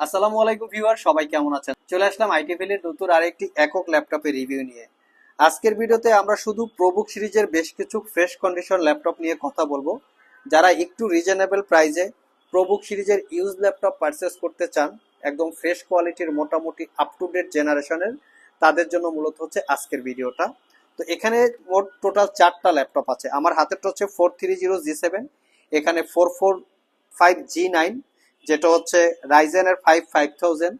আসসালামু আলাইকুম ভিউয়ার, সবাই কেমন আছেন? চলে আসলাম আইটি আইটিভিলের নতুন আরেকটি একক ল্যাপটপের রিভিউ নিয়ে। আজকের ভিডিওতে আমরা শুধু প্রবুক সিরিজের বেশ কিছু ফ্রেশ কন্ডিশন ল্যাপটপ নিয়ে কথা বলব। যারা একটু রিজনেবল প্রাইজে প্রবুক সিরিজের ইউজ ল্যাপটপ পারচেস করতে চান, একদম ফ্রেশ কোয়ালিটির মোটামুটি আপ টু ডেট জেনারেশনের তাদের জন্য মূলত হচ্ছে আজকের ভিডিওটা। তো এখানে মোট টোটাল চারটা ল্যাপটপ আছে। আমার হাতেরটা হচ্ছে four three zero G seven এখানে four four five G nine যেটা হচ্ছে রাইজেনের five five thousand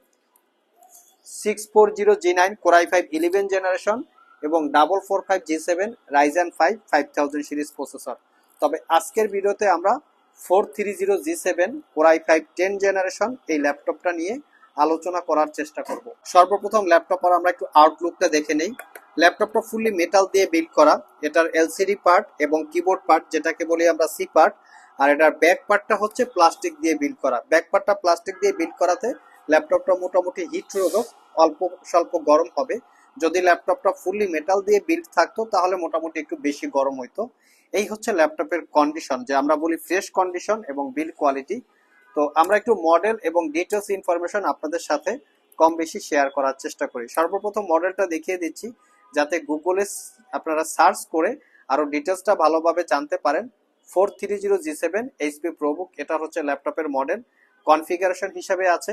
six four zero G nine core i five eleven generation এবং double four five G seven Ryzen five five thousand series processor তবে আজকের ভিডিওতে আমরা four three zero G seven core i five ten generation এই ল্যাপটপটা নিয়ে আলোচনা করার চেষ্টা করব। সর্বপ্রথম ল্যাপটপ আর আমরা একটু আউটলুকটা দেখে নেই। ল্যাপটপটা ফুললি মেটাল দিয়ে বিল্ড করা। এটার এলসিডি পার্ট এবং কিবোর্ড পার্ট যেটাকে বলি আমরা সি পার্ট আর এটার ব্যাক পার্টটা হচ্ছে প্লাস্টিক দিয়ে বিল্ড করা। ব্যাক পার্টটা প্লাস্টিক দিয়ে বিল্ড করাতে ল্যাপটপটা মোটামুটি হিট রোধক অল্প, স্বল্প গরম হবে। যদি ল্যাপটপটা ফুললি মেটাল দিয়ে বিল্ড থাকতো, তাহলে মোটামুটি একটু বেশি গরম হইতো। এই হচ্ছে ল্যাপটপের কন্ডিশন যে আমরা বলি ফ্রেশ কন্ডিশন এবং বিল্ড কোয়ালিটি তো আমরা একটু মডেল এবং ডিটেলস ইনফরমেশন আপনাদের সাথে কম বেশি শেয়ার করার চেষ্টা করি। সর্বপ্রথম মডেলটা দেখিয়ে দিচ্ছি, যাতে গুগলে আপনারা সার্চ করে আরও ডিটেলসটা ভালোভাবে জানতে পারেন। Four three zero G seven HP ProBook এটা হচ্ছে ল্যাপটপের মডেল কনফিগারেশন হিসাবে আছে।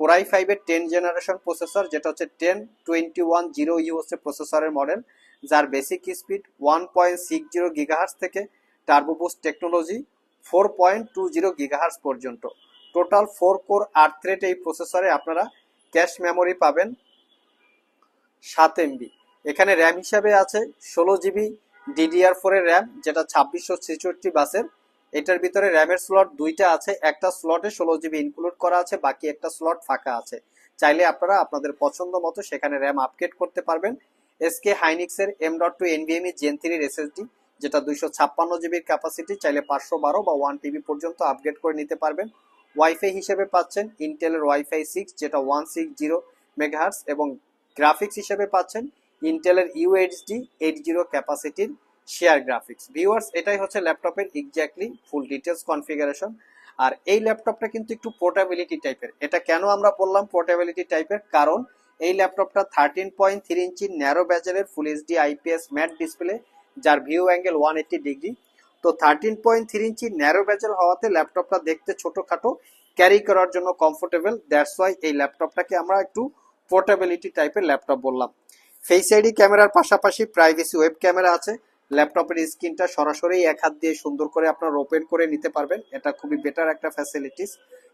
কোরাই ফাইভের টেন জেনারেশন প্রসেসর যেটা হচ্ছে ten twenty one zero U হচ্ছে প্রসেসরের মডেল যার basic speed one point six zero gigahertz থেকে turbo boost technology four point two zero gigahertz পর্যন্ত। টোটাল ফোর কোর আট থ্রেড এই প্রসেসরে আপনারা ক্যাশ মেমোরি পাবেন সাত এমবি এখানে র্যাম হিসাবে আছে ষোলো জিবি ডিডিআর ফোর এর র্যাম যেটা ছাব্বিশশো ছেষট্টি বাসের, এটার ভিতরে র্যামের স্লট দুইটা আছে, একটা স্লটে ষোলো জিবি ইনক্লুড করা আছে, বাকি একটা স্লট ফাঁকা আছে। চাইলে আপনারা আপনাদের পছন্দ মতো সেখানে র্যাম আপগ্রেড করতে পারবেন। SK হাইনিক্সের M dot two NVMe gen থ্রির এসএসডি যেটা দুইশো ছাপ্পান্ন জিবির ক্যাপাসিটি চাইলে পাঁচশো বারো বা ওয়ান টিবি পর্যন্ত আপগ্রেড করে নিতে পারবেন। ওয়াইফাই হিসেবে পাচ্ছেন ইন্টেলের ওয়াইফাই সিক্স যেটা ওয়ান সিক্স জিরো মেগাহার্স এবং গ্রাফিক্স হিসেবে পাচ্ছেন। ইন্টেলের ইউএইচডি এইট জিরো ক্যাপাসিটির শেয়ার গ্রাফিক্স ভিউয়ার্স এটাই হচ্ছে ল্যাপটপের এক্স্যাক্টলি ফুল ডিটেলস কনফিগারেশন আর এই ল্যাপটপটা কিন্তু একটু পোর্টেবিলিটি টাইপের এটা কেন আমরা বললাম পোর্টেবিলিটি টাইপের কারণ এই ল্যাপটপটা thirteen point three inch narrow ব্যাজারের full HD IPS matte display যার view angle one eighty degree তো thirteen point three inch narrow bezel হওয়াতে ল্যাপটপটা দেখতে ছোটোখাটো ক্যারি করার জন্য কমফোর্টেবল দ্যাটস ওয়াই এই ল্যাপটপটাকে আমরা একটু পোর্টেবিলিটি টাইপের ল্যাপটপ বললাম। ফেস আইডি ক্যামেরার পাশাপাশি প্রাইভেসি ওয়েব ক্যামেরা আছে। ল্যাপটপের স্ক্রিনটা সরাসরি এক হাত দিয়ে সুন্দর করে আপনারা ওপেন করে নিতে পারবেন। এটা খুবই বেটার একটা ফ্যাসিলিটিস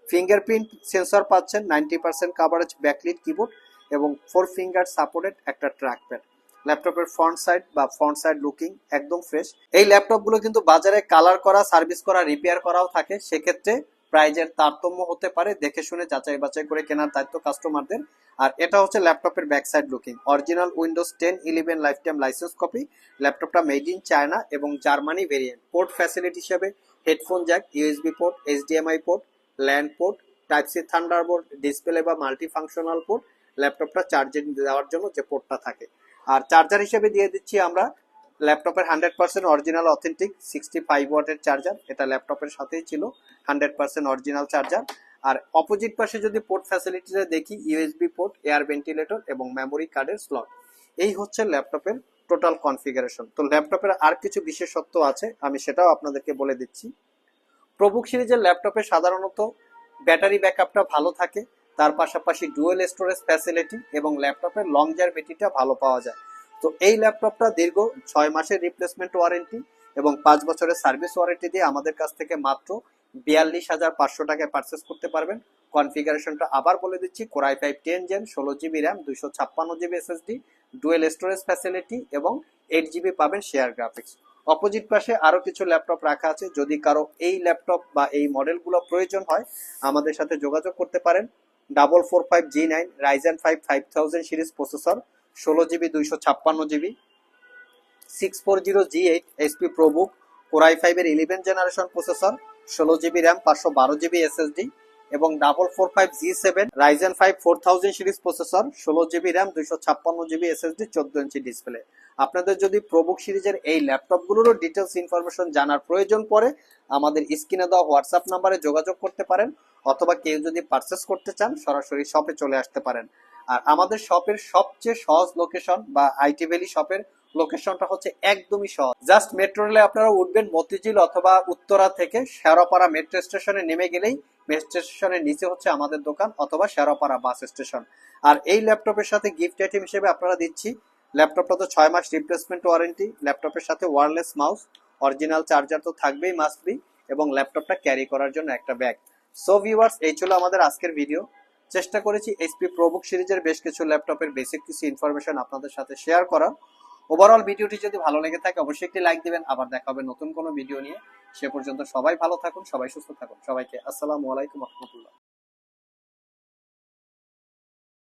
ফিঙ্গারপ্রিন্ট সেন্সর পাচ্ছেন ninety percent coverage backlit keyboard এবং ফোর ফিঙ্গার সাপোর্টেড একটা ট্র্যাক প্যাড ল্যাপটপের ফ্রন্ট সাইড বা ফ্রন্ট সাইড লুকিং একদম ফ্রেশ এই ল্যাপটপগুলো কিন্তু বাজারে কালার করা সার্ভিস করা রিপেয়ার করাও থাকে। সেক্ষেত্রে প্রাইজের তারতম্য হতে পারে, দেখে শুনে যাচাই বাছাই করে কেনার দায়িত্ব কাস্টমারদের আর এটা হচ্ছে ল্যাপটপের back side looking original Windows ten eleven lifetime licence copy ল্যাপটপটা মেড ইন চায়না এবং জার্মানি ভেরিয়েন্ট পোর্ট ফ্যাসিলিটি হিসেবে headphone jack USB port HDMI port LAN port type C Thunderbolt display বা মাল্টি ফাংশনাল পোর্ট ল্যাপটপটা চার্জে দেওয়ার জন্য যে পোর্টটা থাকে। আর চার্জার হিসেবে দিয়ে দিচ্ছি আমরা ল্যাপটপের hundred percent original, authentic sixty five ওয়াটের চার্জার। এটা ল্যাপটপের সাথেই ছিল, হান্ড্রেড পার্সেন্ট অরিজিনাল চার্জার। আর অপোজিট পাশে যদি পোর্ট ফ্যাসিলিটিটা দেখি, ইউএসবি পোর্ট, এয়ার ভেন্টিলেটর এবং মেমোরি কার্ডের স্লট। এই হচ্ছে ল্যাপটপের টোটাল কনফিগারেশন। তো ল্যাপটপের আর কিছু বিশেষত্ব আছে, আমি সেটাও আপনাদেরকে বলে দিচ্ছি। প্রবুক সিরিজের ল্যাপটপে সাধারণত ব্যাটারি ব্যাকআপটা ভালো থাকে, তার পাশাপাশি ডুয়েল স্টোরেজ ফ্যাসিলিটি এবং ল্যাপটপের লং জারভিটিটা ভালো পাওয়া যায়। তো এই ল্যাপটপটা দীর্ঘ ছয় মাসের রিপ্লেসমেন্ট ওয়ারেন্টি এবং পাঁচ বছরের সার্ভিস ওয়ারেন্টি দিয়ে আমাদের কাছ থেকে মাত্র বিয়াল্লিশ হাজার পাঁচশো টাকায় পারচেস করতে পারবেন। কনফিগারেশনটা আবার বলে দিচ্ছি core i five ten gen ষোলো জিবি র্যাম দুইশো ছাপ্পান্ন GB SSD dual storage facility এবং এইট জিবি পাবেন শেয়ার গ্রাফিক্স অপোজিট পাশে আরও কিছু ল্যাপটপ রাখা আছে। যদি কারও এই ল্যাপটপ বা এই মডেলগুলো প্রয়োজন হয়, আমাদের সাথে যোগাযোগ করতে পারেন। Double four five G nine Ryzen five five thousand series processor ষোলো জিবি, দুইশো ছাপ্পান্ন GB six four zero G eight SP ProBook core i ফাইভের ইলেভেন জেনারেশন প্রসেসর ষোলো জিবি র্যাম পাঁচশো বারো জিবি এসএসডি এবং double four five G seven Ryzen five four thousand series processor ষোলো GB RAM দুইশো ছাপ্পান্ন জিবি এসএসডি চোদ্দ inch display আপনাদের যদি প্রবুক সিরিজের এই ল্যাপটপগুলোরও ডিটেলস ইনফরমেশন জানার প্রয়োজন পড়ে, আমাদের স্ক্রিনে দেওয়া হোয়াটসঅ্যাপ নাম্বারে যোগাযোগ করতে পারেন, অথবা কেউ যদি পারচেস করতে চান, সরাসরি শপে চলে আসতে পারেন। আর আমাদের শপের সবচেয়ে সহজ লোকেশন বা আইটি ভ্যালি শপের লোকেশনটা হচ্ছে একদমই সহজ। জাস্ট মেট্রো রেলে আপনারা উঠবেন মতিঝিল অথবা উত্তরা থেকে শেরাপাড়া মেট্রো স্টেশনে নেমে গেলেই মেট্রো স্টেশনের নিচে হচ্ছে আমাদের দোকান অথবা শেরাপাড়া বাস স্টেশন আর এই ল্যাপটপের সাথে গিফট আইটেম হিসেবে আপনারা দিচ্ছি ল্যাপটপটা তো ছয় মাস রিপ্লেসমেন্ট ওয়ারেন্টি ল্যাপটপের সাথে ওয়ারলেস মাউস অরিজিনাল চার্জার তো থাকবেই মাস্ট বি এবং ল্যাপটপটা ক্যারি করার জন্য একটা ব্যাগ সো ভিউয়ার্স এই ছিল আমাদের আজকের ভিডিও চেষ্টা করেছি এইচপি প্রবুক সিরিজের বেশ কিছু ল্যাপটপের বেসিক কিছু ইনফরমেশন আপনাদের সাথে শেয়ার করা ওভারঅল ভিডিওটি যদি ভালো লেগে থাকে, অবশ্যই একটি লাইক দিবেন। আবার দেখা হবে নতুন কোনো ভিডিও নিয়ে। সে পর্যন্ত সবাই ভালো থাকুন, সবাই সুস্থ থাকুন। সবাইকে আসসালামু আলাইকুম রহমতুল্লাহ।